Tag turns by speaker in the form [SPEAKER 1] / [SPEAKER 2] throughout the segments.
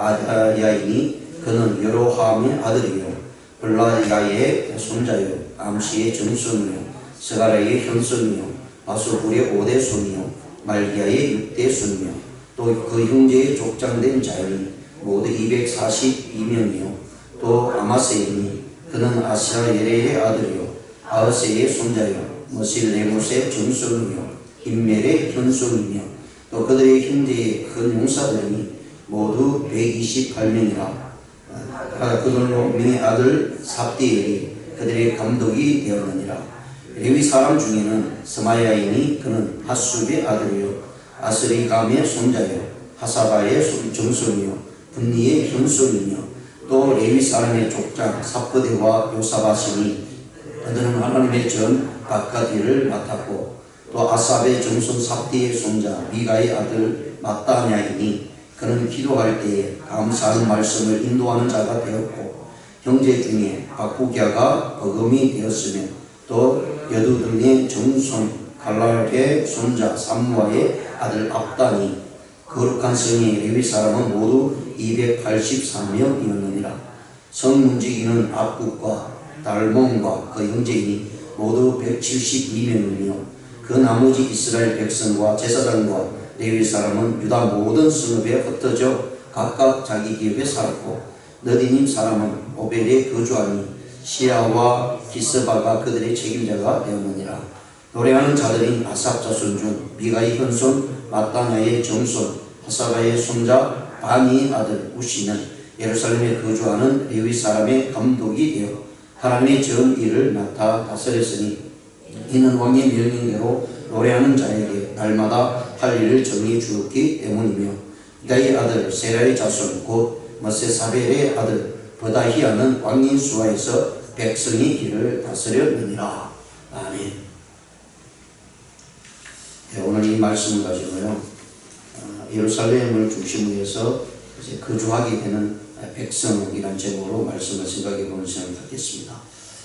[SPEAKER 1] 아다야이니 그는 여로함의 아들이요. 블라야의 손자요. 암시의 정손이요. 스가라의 현손이요. 바소불의 오대 손이요. 말기야의 육대 손이요. 또 그 형제의 족장된 자연이 모두 242명이요. 또 아마세이니 그는 아시아 예레의 아들이요. 아으세의 손자요. 머실레못의 정손이요. 인멜의 현손이며 또 그들의 형제의 큰 용사들이 모두 128명이라 아, 그들로 명의 아들 삽디엘이 그들의 감독이 되었느니라. 레위 사람 중에는 스마야이니 그는 하수의 아들이요 아스리감의 손자요 하사바의 손- 정손이요 분리의 현손이며 또 레위 사람의 족장 삽거대와 요사바시니 그들은 하나님의 전 바카디를 맡았고 또 아삽의 정손 삽디의 손자 미가의 아들 마따냐이니 그는 기도할 때에 감사하는 말씀을 인도하는 자가 되었고 형제 중에 바쿠기아가 버금이 되었으며 또 여두둔의 정손 갈랄의 손자 삼무아의 아들 압단이 거룩한 성의 레위 사람은 모두 283명이었느니라. 성 문지기는 압국과 달몬과 그 형제이니 모두 172명이며 그 나머지 이스라엘 백성과 제사장과 레위 사람은 유다 모든 성읍에 흩어져 각각 자기 기업에 살았고 너디님 사람은 오벨에 거주하니 시아와 기스바가 그들의 책임자가 되었느니라. 노래하는 자들인 아삽 자손 중 미가의 현손 마따냐의 정손 하사가의 손자 바니 아들 우시는 예루살렘에 거주하는 레위 사람의 감독이 되어 하나님의 전 일을 맡아 다스렸으니 이는 왕의 명령대로 노래하는 자에게 날마다 할 일을 정해 주었기 때문이며 이다의 아들 세라의 자손 곧 머세사벨의 아들 버다히아는 왕인 수하에서 백성이 길을 다스렸느니라. 아멘. 네, 오늘 이 말씀을 가지고요. 어, 예루살렘을 중심으로 해서 이제 거주하게 되는 백성이란 제목으로 말씀을 생각해 보는 시간을 갖겠습니다.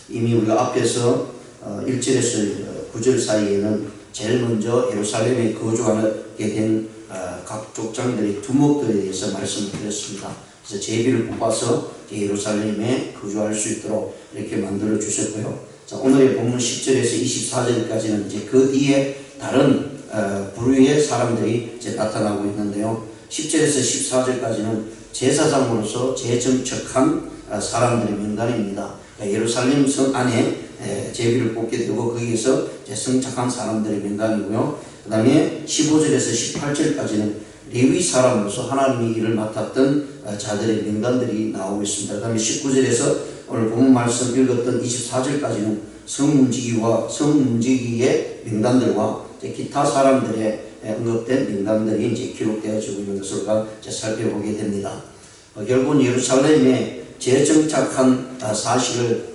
[SPEAKER 1] 이미 우리가 앞에서 어, 1절에서 9절 사이에는 제일 먼저 예루살렘에 거주하게 된 어, 각 족장들의 두목들에 대해서 말씀을 드렸습니다. 그래서 제비를 뽑아서 예루살렘에 거주할 수 있도록 이렇게 만들어 주셨고요. 자, 오늘의 본문 10절에서 24절까지는 이제 그 뒤에 다른 어, 부류의 사람들이 이제 나타나고 있는데요. 10절에서 14절까지는 제사장으로서 재정척한 어, 사람들의 명단입니다. 그러니까 예루살렘 성 안에 에, 제비를 뽑게 되고 거기에서 성착한 사람들의 명단이고요. 그 다음에 15절에서 18절까지는 레위 사람으로서 하나님의 일을 맡았던 어, 자들의 명단들이 나오고 있습니다. 그 다음에 19절에서 오늘 본문 말씀 읽었던 24절까지는 성문지기와 성문지기의 명단들과 기타 사람들의 에, 언급된 명단들이 이제 기록되어지고 있는 것을 우리가 살펴보게 됩니다. 어, 결국은 예루살렘에 재정착한 아, 사실을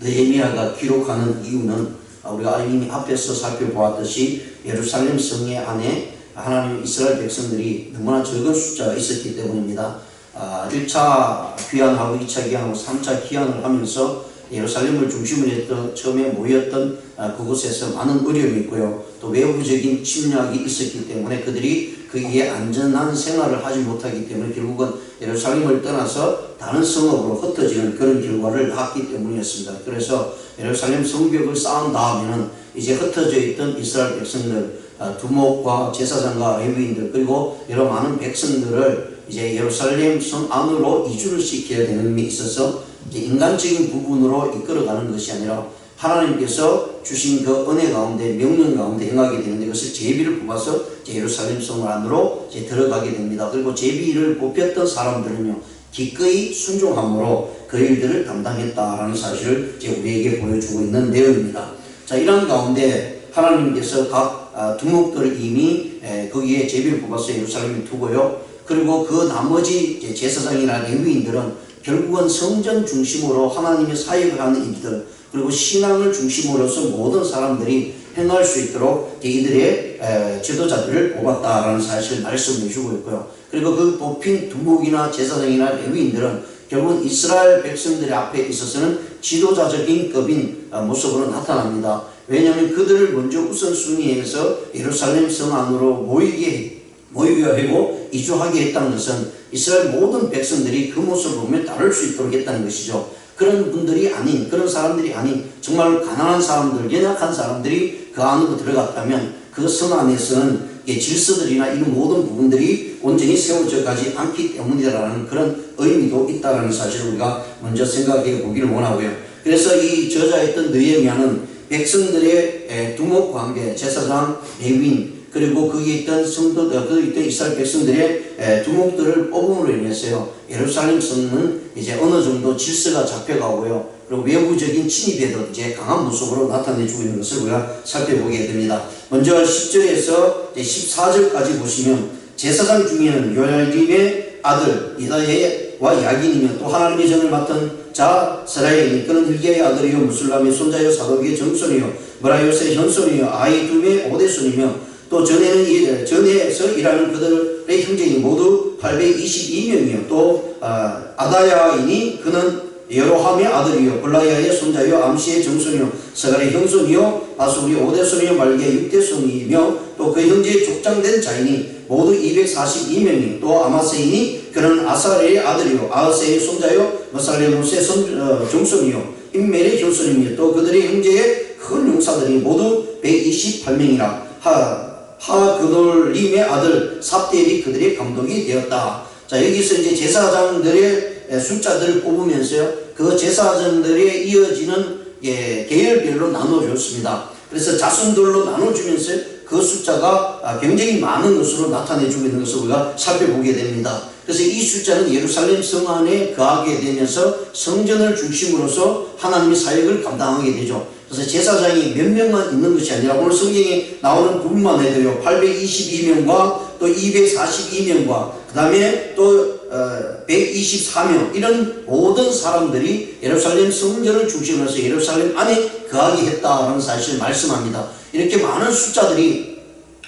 [SPEAKER 1] 느헤미야가 기록하는 이유는 아, 우리가 이미 앞에서 살펴보았듯이 예루살렘 성의 안에 하나님 이스라엘 백성들이 너무나 적은 숫자가 있었기 때문입니다. 아, 1차 귀환하고 2차 귀환하고 3차 귀환을 하면서 예루살렘을 중심으로 했던 처음에 모였던 아, 그곳에서 많은 어려움이 있고요. 또 외부적인 침략이 있었기 때문에 그들이 거기에 안전한 생활을 하지 못하기 때문에 결국은 예루살렘을 떠나서 다른 성읍으로 흩어지는 그런 결과를 낳았기 때문이었습니다. 그래서 예루살렘 성벽을 쌓은 다음에는 이제 흩어져 있던 이스라엘 백성들, 아, 두목과 제사장과 레위인들 그리고 여러 많은 백성들을 이제 예루살렘 성 안으로 이주를 시켜야 되는 데 있어서 인간적인 부분으로 이끌어가는 것이 아니라 하나님께서 주신 그 은혜 가운데 명령 가운데 행하게 되는데 그것을 제비를 뽑아서 이제 예루살렘 성 안으로 이제 들어가게 됩니다. 그리고 제비를 뽑혔던 사람들은요 기꺼이 순종함으로 그 일들을 담당했다라는 사실을 이제 우리에게 보여주고 있는 내용입니다. 자 이런 가운데 하나님께서 각 아, 두목들을 이미 에, 거기에 제비를 뽑아서 예루살렘에 두고요. 그리고 그 나머지 제사장이나 레위인들은 결국은 성전 중심으로 하나님의 사역을 하는 이들 그리고 신앙을 중심으로서 모든 사람들이 행할 수 있도록 이들의 에, 지도자들을 뽑았다라는 사실을 말씀해 주고 있고요. 그리고 그 뽑힌 두목이나 제사장이나 레위인들은 결국은 이스라엘 백성들의 앞에 있어서는 지도자적인 급인 어, 모습으로 나타납니다. 왜냐하면 그들을 먼저 우선순위에서 예루살렘 성 안으로 모이게 모의하고 이주하게 했다는 것은 이스라엘 모든 백성들이 그 모습을 보며 따를 수 있도록 했다는 것이죠. 그런 분들이 아닌 그런 사람들이 아닌 정말 가난한 사람들, 연약한 사람들이 그 안으로 들어갔다면 그성 안에서는 이 질서들이나 이런 모든 부분들이 온전히 세워져 가지 않기 때문이라는 그런 의미도 있다는 사실을 우리가 먼저 생각해 보기를 원하고요. 그래서 이 저자였던 느헤미야는 백성들의 에, 두목 관계, 제사장, 레위인 그리고 거기에 있던 성도, 어, 거기 있던 이스라엘 백성들의 에, 두목들을 뽑음으로 인해서요. 예루살렘 성은 이제 어느 정도 질서가 잡혀가고요. 그리고 외부적인 침입에도 이제 강한 모습으로 나타내주고 있는 것을 우리가 살펴보게 됩니다. 먼저 10절에서 14절까지 보시면 제사장 중에는 요야림의 아들 이다예와 야긴이며 또 하나님의 전을 맡은 자 스라엘이 그는 hil기야의 아들이요 무술람의 손자요 사독의 정손이요 브라요스의 현손이요 아이둠의 오대손이며 또 전에는 이- 전에서 일하는 그들의 형제이 모두 822명이요. 또 아, 아다야이니 그는 여로함의 아들이요. 블라야의 손자요. 암시의 정손이요. 서갈의 형손이요. 바수리 오대손이요. 말기의 육대손이며 또 그 형제의 족장된 자이니 모두 242명이 또 아마세이니 그는 아사레의 아들이요. 아하세의 손자요. 머살레무스의 손, 어, 정손이요. 인멜의 형손이며 또 그들의 형제의 큰 용사들이 모두 128명이라 하 하그돌림의 아들 삽대리 그들의 감독이 되었다. 자 여기서 이제 제사장들의 숫자들을 뽑으면서요 그 제사장들에 이어지는 예, 계열별로 나눠줬습니다. 그래서 자손들로 나눠주면서 그 숫자가 아, 굉장히 많은 것으로 나타내주고 있는 것을 우리가 살펴보게 됩니다. 그래서 이 숫자는 예루살렘 성 안에 거하게 되면서 성전을 중심으로서 하나님의 사역을 감당하게 되죠. 그래서 제사장이 몇 명만 있는 것이 아니라 오늘 성경에 나오는 부분만 해도요 822명과 또 242명과 그 다음에 또 어, 124명 이런 모든 사람들이 예루살렘 성전을 중심으로 해서 예루살렘 안에 거하게 했다라는 사실을 말씀합니다. 이렇게 많은 숫자들이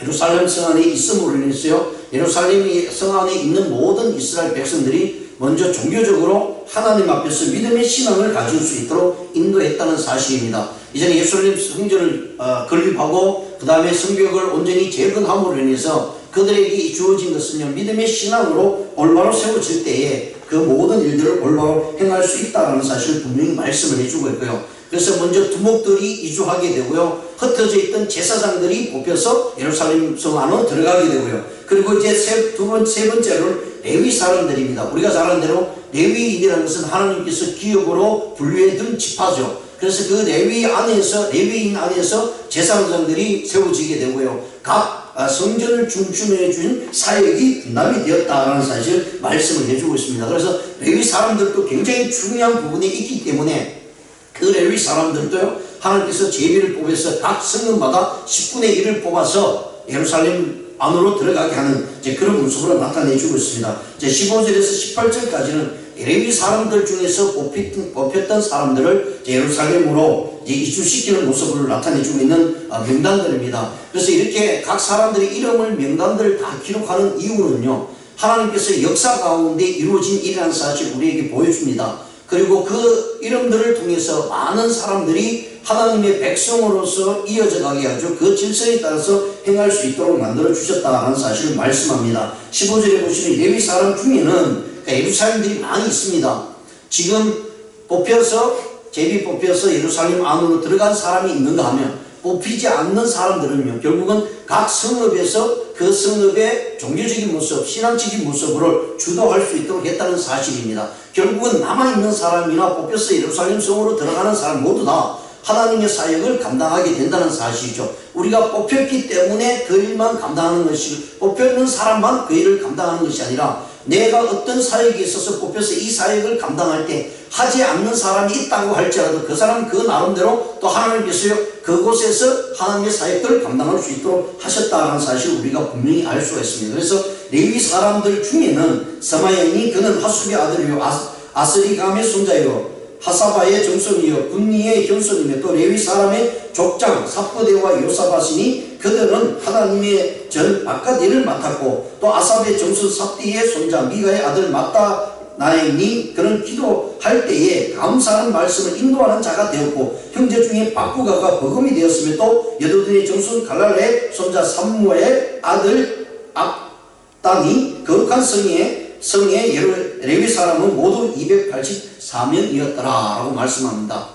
[SPEAKER 1] 예루살렘 성 안에 있음으로 인해서요 예루살렘 성 안에 있는 모든 이스라엘 백성들이 먼저 종교적으로 하나님 앞에서 믿음의 신앙을 가질 수 있도록 인도했다는 사실입니다. 이제는 예루살렘 성전을 어, 건립하고 그 다음에 성벽을 온전히 재건함으로 인해서 그들에게 주어진 것은요 믿음의 신앙으로 올바로 세워질 때에 그 모든 일들을 올바로 행할 수 있다는 사실을 분명히 말씀을 해주고 있고요. 그래서 먼저 두목들이 이주하게 되고요. 흩어져 있던 제사장들이 뽑혀서 예루살렘 성 안으로 들어가게 되고요. 그리고 이제 세, 두 번, 세 번째로는 레위 사람들입니다. 우리가 잘 아는 대로 레위인이라는 것은 하나님께서 기업으로 분류해 둔 지파죠. 그래서 그 레위 안에서, 레위인 안에서 제사장들이 세워지게 되고요. 각 아, 성전을 중심해 준 사역이 분담이 되었다라는 사실 말씀을 해주고 있습니다. 그래서 레위 사람들도 굉장히 중요한 부분이 있기 때문에 그 레위 사람들도요 하나님께서 제비를 뽑아서 각 성읍마다 10분의 1을 뽑아서 예루살렘 안으로 들어가게 하는 이제 그런 모습으로 나타내주고 있습니다. 이제 15절에서 18절까지는 레위 사람들 중에서 뽑혔던, 뽑혔던 사람들을 예루살렘으로 이주시키는 모습을 나타내주고 있는 어, 명단들입니다. 그래서 이렇게 각 사람들의 이름을 명단들을 다 기록하는 이유는요 하나님께서 역사 가운데 이루어진 일이라는 사실을 우리에게 보여줍니다. 그리고 그 이름들을 통해서 많은 사람들이 하나님의 백성으로서 이어져 가게 하죠. 그 질서에 따라서 행할 수 있도록 만들어 주셨다는 사실을 말씀합니다. 15절에 보시면 레위 사람 중에는 예루살렘들이 많이 있습니다. 지금 뽑혀서 제비 뽑혀서 예루살렘 안으로 들어간 사람이 있는가 하면 뽑히지 않는 사람들은요 결국은 각 성읍에서 그 성읍의 종교적인 모습, 신앙적인 모습을 주도할 수 있도록 했다는 사실입니다. 결국은 남아있는 사람이나 뽑혀서 예루살렘 성으로 들어가는 사람 모두 다 하나님의 사역을 감당하게 된다는 사실이죠. 우리가 뽑혔기 때문에 그 일만 감당하는 것이 뽑혔는 사람만 그 일을 감당하는 것이 아니라 내가 어떤 사역에 있어서 뽑혀서 이 사역을 감당할 때 하지 않는 사람이 있다고 할지라도 그 사람 그 나름대로 또 하나님께서 그곳에서 하나님의 사역들을 감당할 수 있도록 하셨다는 사실을 우리가 분명히 알 수가 있습니다. 그래서 레위 사람들 중에는 서마야니 그는 하수비 아들이요 아스리감의 손자요 하사바의 정손이요 분리의 현손이며 또 레위 사람의 족장 삽부대와 요사바시니 그들은 하나님의 전 바깥 일을 맡았고 또 아삽의 정손 삽디의 손자 미가의 아들 맞다 나이니 그는 기도할 때에 감사하는 말씀을 인도하는 자가 되었고 형제 중에 박부가가 버금이 되었으며 또 여도들의 정손 갈랄의 손자 삼모의 아들 악 땅이 거룩한 성의 예루 레위 사람은 모두 284명이었더라 라고 말씀합니다.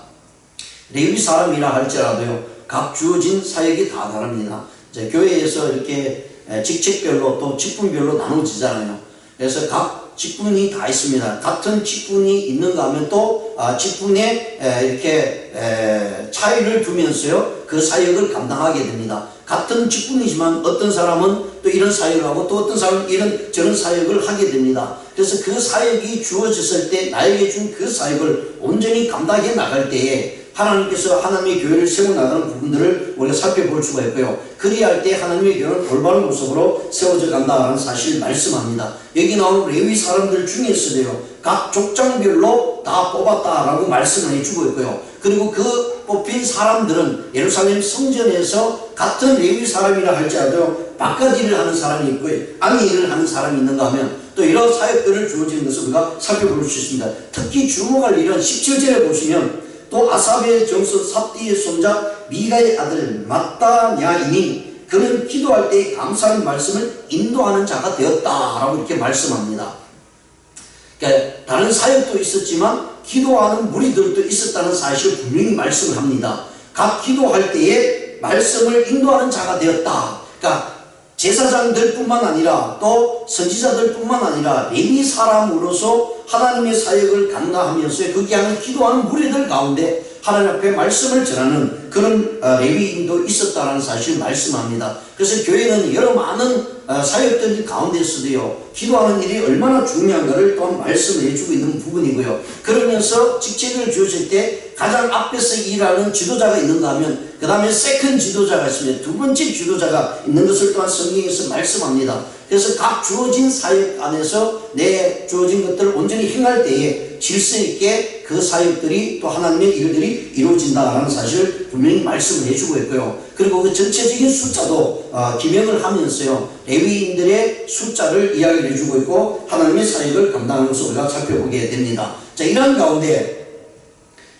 [SPEAKER 1] 레위 사람이라 할지라도요 각 주어진 사역이 다 다릅니다. 이제 교회에서 이렇게 에, 직책별로 또 직분별로 나눠지잖아요. 그래서 각 직분이 다 있습니다. 같은 직분이 있는가 하면 또 아, 직분에 에, 이렇게 에, 차이를 두면서요 그 사역을 감당하게 됩니다. 같은 직분이지만 어떤 사람은 또 이런 사역을 하고 또 어떤 사람은 이런 저런 사역을 하게 됩니다. 그래서 그 사역이 주어졌을 때 나에게 준 그 사역을 온전히 감당해 나갈 때에 하나님께서 하나님의 교회를 세워나가는 부분들을 우리가 살펴볼 수가 있고요. 그리할 때 하나님의 교회는 올바른 모습으로 세워져 간다는 사실을 말씀합니다. 여기 나오는 레위 사람들 중에서도요. 각 족장별로 다 뽑았다라고 말씀을 해주고 있고요. 그리고 그 뽑힌 사람들은 예루살렘 성전에서 같은 레위 사람이라 할지라도 바깥 일을 하는 사람이 있고 안의 일을 하는 사람이 있는가 하면 또 이런 사역들을 주어지는 것을 우리가 살펴볼 수 있습니다. 특히 주목할 일은 17절에 보시면 또 아삽의 정서 삽디의 손자 미가의 아들 마따냐이니 그는 기도할 때 감사의 말씀을 인도하는 자가 되었다라고 이렇게 말씀합니다. 그러니까 다른 사역도 있었지만 기도하는 무리들도 있었다는 사실을 분명히 말씀을 합니다. 각 기도할 때에 말씀을 인도하는 자가 되었다. 그러니까 제사장들뿐만 아니라 또 선지자들뿐만 아니라 레위 사람으로서 하나님의 사역을 감당하면서 거기 하는 기도하는 무리들 가운데 하나님 앞에 말씀을 전하는 그런 어, 레위인도 있었다는 사실을 말씀합니다. 그래서 교회는 여러 많은 어, 사역들 가운데서도요 기도하는 일이 얼마나 중요한가를 또한 말씀을 해주고 있는 부분이고요. 그러면서 직책을 주어질 때 가장 앞에서 일하는 지도자가 있는가 하면 그 다음에 세컨 지도자가 있습니다. 두 번째 지도자가 있는 것을 또한 성경에서 말씀합니다. 그래서 각 주어진 사역 안에서 내 주어진 것들을 온전히 행할 때에 질서 있게 그 사역들이 또 하나님의 일들이 이루어진다라는 사실을 분명히 말씀을 해주고 있고요. 그리고 그 전체적인 숫자도 어, 기명을 하면서요 레위인들의 숫자를 이야기를 해주고 있고 하나님의 사역을 감당하는 것을 우리가 살펴보게 됩니다. 자 이런 가운데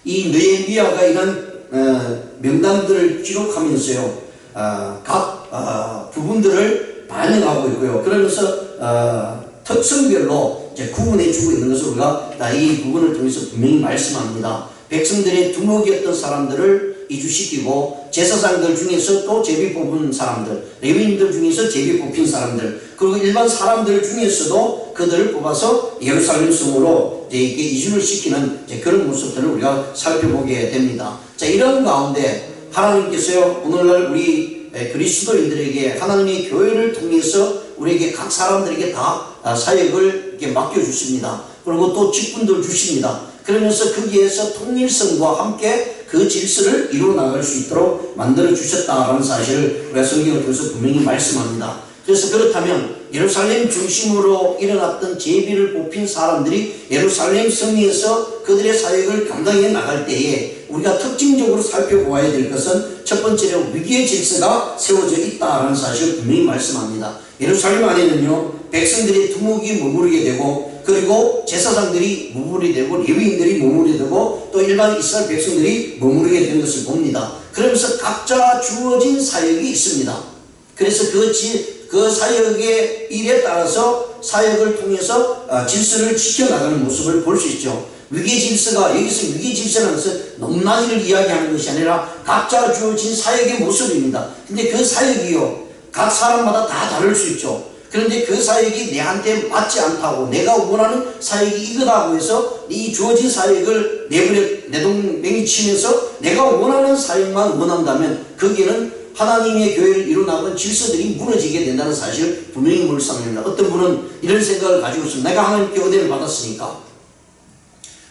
[SPEAKER 1] 이 느헤미야가 이런 어, 명단들을 기록하면서요 어, 각 어, 부분들을 반영하고 있고요. 그러면서 어, 특성별로 이제 구분해 주고 있는 것을 우리가 이 부분을 통해서 분명히 말씀합니다. 백성들의 두목이었던 사람들을 이주시키고 제사장들 중에서 또 제비 뽑은 사람들, 레위인들 중에서 제비 뽑힌 사람들, 그리고 일반 사람들 중에서도 그들을 뽑아서 예루살렘 성으로 이제 이게 이주를 시키는 이제 그런 모습들을 우리가 살펴보게 됩니다. 자 이런 가운데 하나님께서요 오늘날 우리 그리스도인들에게 하나님의 교회를 통해서 우리에게 각 사람들에게 다 아, 사역을 이렇게 맡겨 주십니다. 그리고 또 직분들 주십니다. 그러면서 거기에서 통일성과 함께 그 질서를 이루어 나갈 수 있도록 만들어 주셨다라는 사실을 우리가 성경을 통해서 분명히 말씀합니다. 그래서 그렇다면 예루살렘 중심으로 일어났던 제비를 뽑힌 사람들이 예루살렘 성에서 그들의 사역을 감당해 나갈 때에 우리가 특징적으로 살펴보아야 될 것은 첫 번째로 위기의 질서가 세워져 있다라는 사실을 분명히 말씀합니다. 예루살렘 안에는요 백성들이 두목이 머무르게 되고 그리고 제사장들이 머무르게 되고 레위인들이 머무르게 되고 또 일반 이스라엘 백성들이 머무르게 되는 것을 봅니다. 그러면서 각자 주어진 사역이 있습니다. 그래서 그, 지, 그 사역의 일에 따라서 사역을 통해서 어, 질서를 지켜나가는 모습을 볼 수 있죠. 위계 질서가 여기서 위계 질서라는 것은 높낮이를 이야기하는 것이 아니라 각자 주어진 사역의 모습입니다. 근데 그 사역이요 각 사람마다 다 다를 수 있죠. 그런데 그 사역이 내한테 맞지 않다고 내가 원하는 사역이 이거다고 해서 이 주어진 사역을 내버려 내동맹이 치면서 내가 원하는 사역만 원한다면 거기에는 하나님의 교회를 이루나가는 질서들이 무너지게 된다는 사실을 분명히 물상합니다. 어떤 분은 이런 생각을 가지고 있습니다. 내가 하나님께 은혜를 받았으니까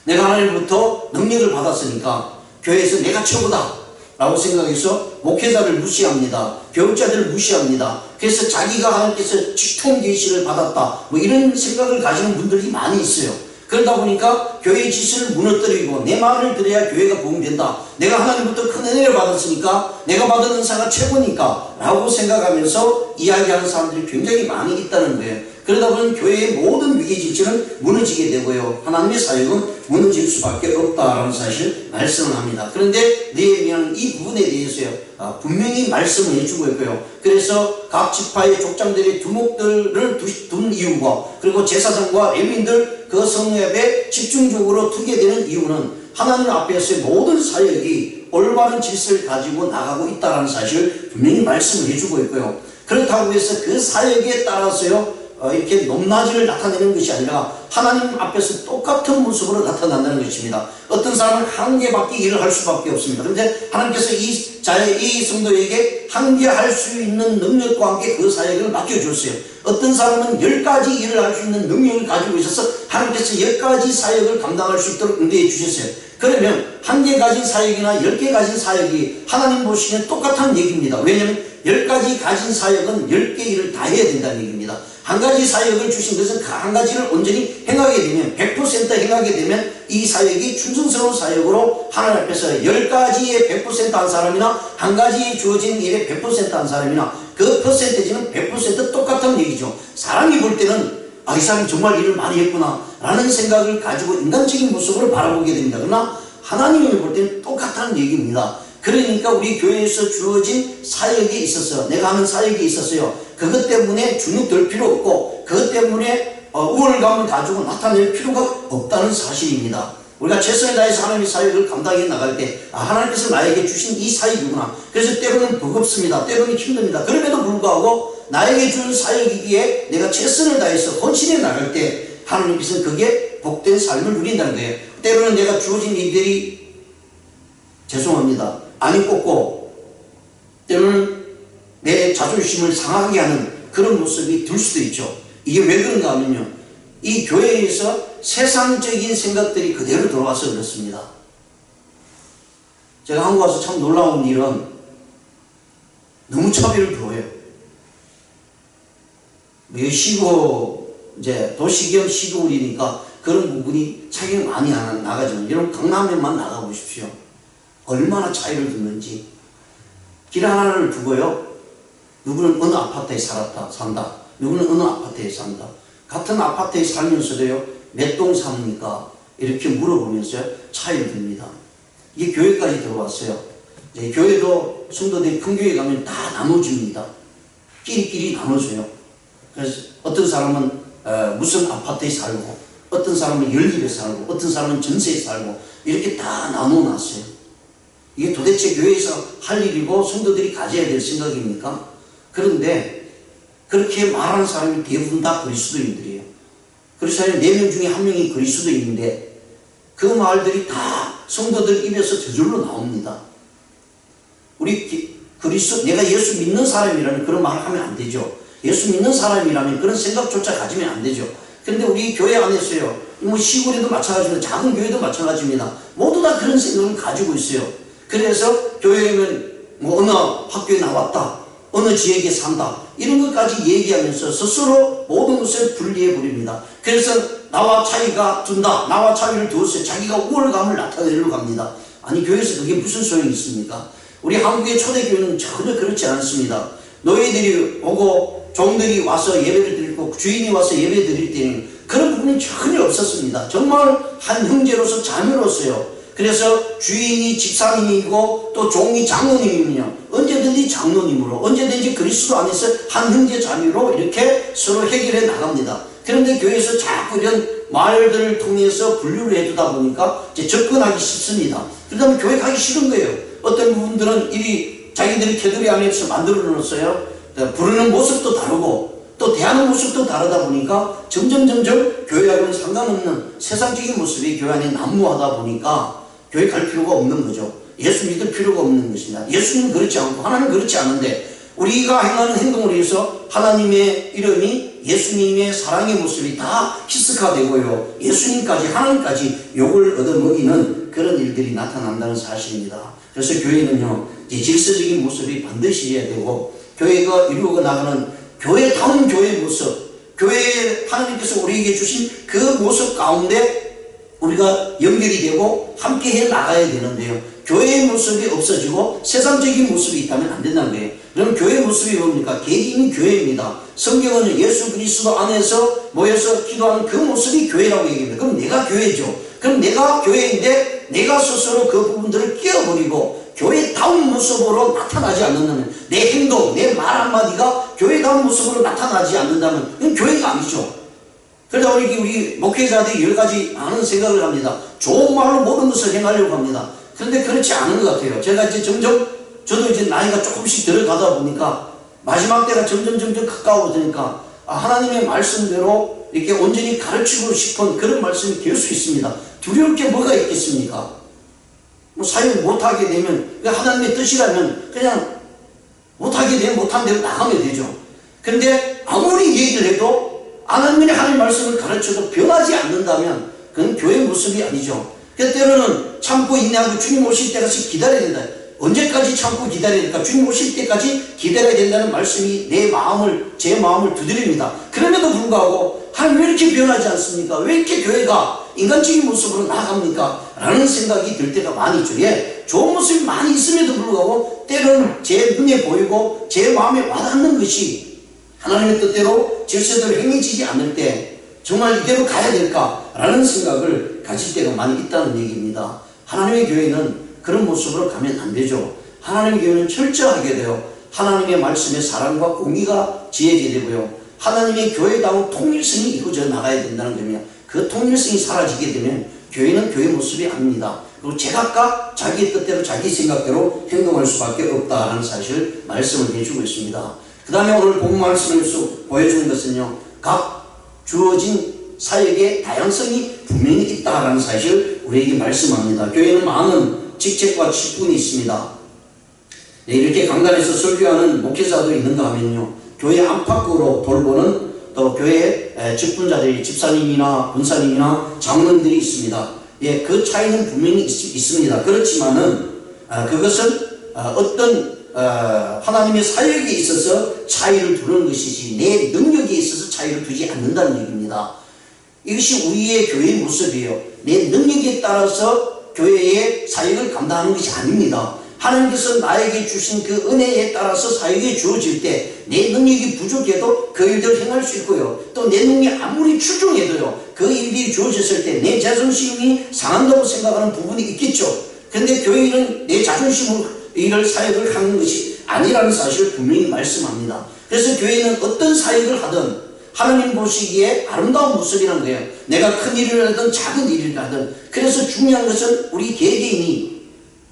[SPEAKER 1] 내가 하나님부터 능력을 받았으니까 교회에서 내가 최고다 라고 생각해서 목회자를 무시합니다. 교육자들을 무시합니다. 그래서 자기가 하나님께서 직통 계시를 받았다. 뭐 이런 생각을 가지는 분들이 많이 있어요. 그러다 보니까 교회의 지시를 무너뜨리고 내 마음을 들여야 교회가 부흥된다. 내가 하나님부터 큰 은혜를 받았으니까 내가 받은 은사가 최고니까 라고 생각하면서 이야기하는 사람들이 굉장히 많이 있다는 거예요. 그러다 보면 교회의 모든 위기 질서는 무너지게 되고요. 하나님의 사역은 무너질 수밖에 없다라는 사실을 말씀을 합니다. 그런데 느헤미야는 이 부분에 대해서요. 아, 분명히 말씀을 해주고 있고요. 그래서 각 지파의 족장들의 두목들을 두- 둔 이유가 그리고 제사장과 레위인들 그 성읍에 집중적으로 두게 되는 이유는 하나님 앞에서의 모든 사역이 올바른 질서를 가지고 나가고 있다는 사실을 분명히 말씀을 해주고 있고요. 그렇다고 해서 그 사역에 따라서요, 어, 이렇게 높낮이를 나타내는 것이 아니라 하나님 앞에서 똑같은 모습으로 나타난다는 것입니다. 어떤 사람은 한 개밖에 일을 할 수밖에 없습니다. 그런데 하나님께서 이 자의 이 성도에게 한개할수 있는 능력과 함께 그 사역을 맡겨줬어요. 어떤 사람은 열 가지 일을 할 수 있는 능력을 가지고 있어서 하나님께서 열 가지 사역을 감당할 수 있도록 응대해 주셨어요. 그러면 한 개 가진 사역이나 열 개 가진 사역이 하나님 보시기엔 똑같은 얘기입니다. 왜냐하면 열 가지 가진 사역은 열 개 일을 다 해야 된다는 얘기입니다. 한 가지 사역을 주신 것은 그 한 가지를 온전히 행하게 되면 100% 행하게 되면 이 사역이 충성스러운 사역으로 하나님 앞에서 열 가지의 100%한 사람이나 한 가지에 주어진 일에 100%한 사람이나 그 퍼센테이지는 100% 똑같은 얘기죠. 사람이 볼 때는 아, 이 사람이 정말 일을 많이 했구나 라는 생각을 가지고 인간적인 모습으로 바라보게 됩니다. 그러나 하나님이 볼 때는 똑같다는 얘기입니다. 그러니까 우리 교회에서 주어진 사역이 있었어요. 내가 하는 사역이 있었어요. 그것 때문에 주눅들 필요 없고 그것 때문에 어, 우월감을 가지고 나타낼 필요가 없다는 사실입니다. 우리가 최선을 다해서 하나님의 사역을 감당해 나갈 때 아, 하나님께서 나에게 주신 이 사역이구나. 그래서 때로는 버겁습니다. 때로는 힘듭니다. 그럼에도 불구하고 나에게 준 사역이기에 내가 최선을 다해서 헌신해 나갈 때 하나님께서는 그게 복된 삶을 누린다는 거예요. 때로는 내가 주어진 일들이 죄송합니다. 안이 꽂고 때로는 내 자존심을 상하게 하는 그런 모습이 들 수도 있죠. 이게 왜 그런가 하면요. 이 교회에서 세상적인 생각들이 그대로 들어와서 그렇습니다. 제가 한국 와서 참 놀라운 일은 너무 차별을 보여요. 뭐 시고 이제 도시경 시골이니까 그런 부분이 차이가 많이 안 나가죠. 여러분 강남에만 나가 보십시오. 얼마나 차이를 두는지 길 하나를 두고요. 누구는 어느 아파트에 살았다 산다. 누구는 어느 아파트에 산다. 같은 아파트에 살면서도요. 몇 동 삽니까? 이렇게 물어보면서 차이를 듭니다. 이게 교회까지 들어왔어요. 이제 교회도 성도들이 큰 교회 가면 다 나눠집니다. 끼리끼리 나눠줘요. 그래서 어떤 사람은 어, 무슨 아파트에 살고 어떤 사람은 연립에 살고 어떤 사람은 전세에 살고 이렇게 다 나눠놨어요. 이게 도대체 교회에서 할 일이고 성도들이 가져야 될 생각입니까? 그런데 그렇게 말하는 사람이 대부분 다 그리스도인들이에요. 그리스도인 4명 중에 한 명이 그리스도인인데 그 말들이 다 성도들 입에서 저절로 나옵니다. 우리 기- 그리스도 내가 예수 믿는 사람이라면 그런 말을 하면 안 되죠. 예수 믿는 사람이라면 그런 생각조차 가지면 안 되죠. 그런데 우리 교회 안에서요. 뭐 시골에도 마찬가지입니다. 작은 교회도 마찬가지입니다. 모두 다 그런 생각을 가지고 있어요. 그래서 교회면 뭐 어느 학교에 나왔다. 어느 지역에 산다. 이런 것까지 얘기하면서 스스로 모든 것을 분리해 버립니다. 그래서 나와 차이가 둔다. 나와 차이를 두어서 자기가 우월감을 나타내려고 합니다. 아니 교회에서 그게 무슨 소용이 있습니까? 우리 한국의 초대교회는 전혀 그렇지 않습니다. 너희들이 오고 종들이 와서 예배를 드리고 주인이 와서 예배 드릴 때는 그런 부분이 전혀 없었습니다. 정말 한 형제로서 자매로서요. 그래서 주인이 집사님이고 또 종이 장로님이면요. 언제든지 장로님으로 언제든지 그리스도 안에서 한 형제 자매로 이렇게 서로 해결해 나갑니다. 그런데 교회에서 자꾸 이런 말들을 통해서 분류를 해두다 보니까 이제 접근하기 쉽습니다. 그러다 교회 가기 싫은 거예요. 어떤 부분들은 이리 자기들이 테두리 안에서 만들어 놓았어요. 부르는 모습도 다르고 또 대하는 모습도 다르다 보니까 점점 점점 교회하고는 상관없는 세상적인 모습이 교회 안에 난무하다 보니까 교회 갈 필요가 없는 거죠. 예수 믿을 필요가 없는 것입니다. 예수님은 그렇지 않고 하나는 그렇지 않은데 우리가 행하는 행동을 위해서 하나님의 이름이 예수님의 사랑의 모습이 다 희석화되고요. 예수님까지 하나님까지 욕을 얻어먹이는 그런 일들이 나타난다는 사실입니다. 그래서 교회는요. 질서적인 모습이 반드시 해야 되고 교회가 이루어 나가는 교회다운 교회의 모습 교회에 하나님께서 우리에게 주신 그 모습 가운데 우리가 연결이 되고 함께 해 나가야 되는데요. 교회의 모습이 없어지고 세상적인 모습이 있다면 안 된다는 거예요. 그럼 교회 모습이 뭡니까? 개인이 교회입니다. 성경은 예수 그리스도 안에서 모여서 기도하는 그 모습이 교회라고 얘기합니다. 그럼 내가 교회죠. 그럼 내가 교회인데 내가 스스로 그 부분들을 끼워버리고 교회다운 모습으로 나타나지 않는다면 내 행동, 내 말 한마디가 교회다운 모습으로 나타나지 않는다면 그건 교회가 아니죠. 그러다 보니 우리 목회자들이 여러 가지 많은 생각을 합니다. 좋은 말로 모든 것을 행하려고 합니다. 그런데 그렇지 않은 것 같아요. 제가 이제 점점 저도 이제 나이가 조금씩 들어가다 보니까 마지막 때가 점점 점점 가까워지니까 아, 하나님의 말씀대로 이렇게 온전히 가르치고 싶은 그런 말씀이 될 수 있습니다. 두려울 게 뭐가 있겠습니까? 뭐 사용 못하게 되면 하나님의 뜻이라면 그냥 못하게 되면 못한 대로 나가면 되죠. 근데 아무리 얘기를 해도 하나님의 하나님 말씀을 가르쳐도 변하지 않는다면 그건 교회 모습이 아니죠. 그 때로는 참고 인내하고 주님 오실 때까지 기다려야 된다. 언제까지 참고 기다려야 될까? 주님 오실 때까지 기다려야 된다는 말씀이 내 마음을, 제 마음을 두드립니다. 그럼에도 불구하고, 하나님 왜 이렇게 변하지 않습니까? 왜 이렇게 교회가 인간적인 모습으로 나아갑니까? 라는 생각이 들 때가 많이 있죠. 예, 좋은 모습이 많이 있음에도 불구하고, 때로는 제 눈에 보이고, 제 마음에 와닿는 것이 하나님의 뜻대로 질서대로 행해지지 않을 때, 정말 이대로 가야 될까라는 생각을 가질 때가 많이 있다는 얘기입니다. 하나님의 교회는 그런 모습으로 가면 안 되죠. 하나님의 교회는 철저하게 돼요. 하나님의 말씀에 사랑과 공의가 지혜게 되고요. 하나님의 교회다운 통일성이 이루어져 나가야 된다는 겁니다. 그 통일성이 사라지게 되면 교회는 교회 모습이 아닙니다. 그리고 제각각 자기 뜻대로 자기 생각대로 행동할 수밖에 없다는 사실을 말씀을 해주고 있습니다. 그 다음에 오늘 본 말씀에서 보여주는 것은요. 각 주어진 사역의 다양성이 분명히 있다라는 사실을 우리에게 말씀합니다. 교회는 많은 직책과 직분이 있습니다. 네, 이렇게 강단에서 설교하는 목회자도 있는가 하면요. 교회 안팎으로 돌보는 또 교회 직분자들이 집사님이나 권사님이나 장로님들이 있습니다. 예, 그 차이는 분명히 있, 습니다 그렇지만은 아, 그것은 아, 어떤 아, 하나님의 사역에 있어서 차이를 두는 것이지 내 능력에 있어서 차이를 두지 않는다는 얘기입니다. 이것이 우리의 교회의 모습이에요. 내 능력에 따라서 교회의 사역을 감당하는 것이 아닙니다. 하나님께서 나에게 주신 그 은혜에 따라서 사역이 주어질 때 내 능력이 부족해도 그 일들을 행할 수 있고요. 또 내 능력이 아무리 출중해도요. 그 일들이 주어졌을 때 내 자존심이 상한다고 생각하는 부분이 있겠죠. 그런데 교회는 내 자존심으로 이를 사역을 하는 것이 아니라는 사실을 분명히 말씀합니다. 그래서 교회는 어떤 사역을 하든 하나님 보시기에 아름다운 모습이라는 거예요. 내가 큰 일을 하든 작은 일을 하든 그래서 중요한 것은 우리 개개인이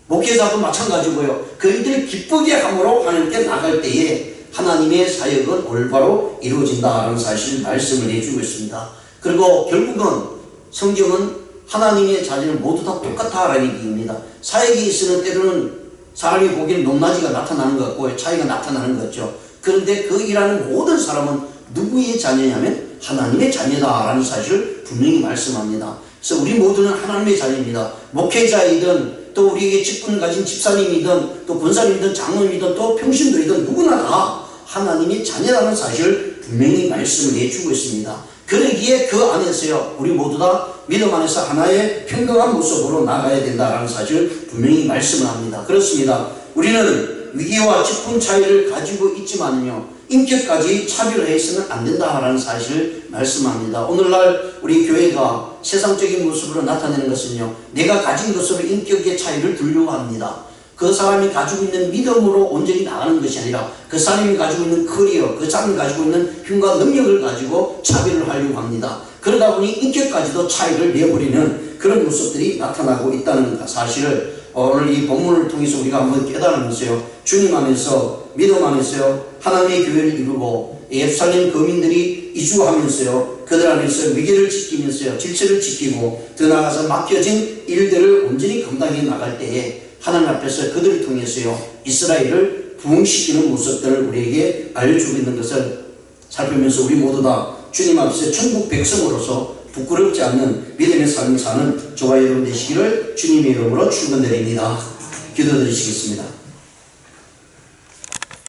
[SPEAKER 1] 목회자도 마찬가지고요. 그 일들을 기쁘게 함으로 하나님께 나갈 때에 하나님의 사역은 올바로 이루어진다라는 사실을 말씀을 해주고 있습니다. 그리고 결국은 성경은 하나님의 자녀는 모두 다 똑같다라는 얘기입니다. 사역이 있으면 때로는 사람이 보기에는 높낮이가 나타나는 것 같고 차이가 나타나는 거죠. 그런데 그 일하는 모든 사람은 누구의 자녀냐면 하나님의 자녀다라는 사실을 분명히 말씀합니다. 그래서 우리 모두는 하나님의 자녀입니다. 목회자이든 또 우리에게 직분을 가진 집사님이든 또 권사님이든 장로이든 또 평신도이든 누구나 다 하나님의 자녀라는 사실을 분명히 말씀을 해주고 있습니다. 그러기에 그 안에서요 우리 모두 다 믿음 안에서 하나의 평등한 모습으로 나가야 된다라는 사실을 분명히 말씀을 합니다. 그렇습니다. 우리는 위기와 직분 차이를 가지고 있지만요 인격까지 차별해서는 안 된다라는 사실을 말씀합니다. 오늘날 우리 교회가 세상적인 모습으로 나타내는 것은요 내가 가진 것으로 인격의 차이를 두려고 합니다. 그 사람이 가지고 있는 믿음으로 온전히 나가는 것이 아니라 그 사람이 가지고 있는 커리어, 그 사람이 가지고 있는 힘과 능력을 가지고 차별을 하려고 합니다. 그러다 보니 인격까지도 차이를 내버리는 그런 모습들이 나타나고 있다는 사실을 오늘 이 본문을 통해서 우리가 한번 깨달으면서요. 주님 안에서, 믿음 안에서요. 하나님의 교회를 이루고 예루살렘 거민들이 이주하면서요. 그들 안에서 위기를 지키면서요. 질서를 지키고 더 나아가서 맡겨진 일들을 온전히 감당해 나갈 때에 하나님 앞에서 그들을 통해서요 이스라엘을 부흥시키는 모습들을 우리에게 알려주고 있는 것을 살피면서 우리 모두 다 주님 앞에서 천국 백성으로서 부끄럽지 않는 믿음의 삶을 사는 저와 여러분 되시기를 주님의 이름으로 축원드립니다. 기도드리시겠습니다.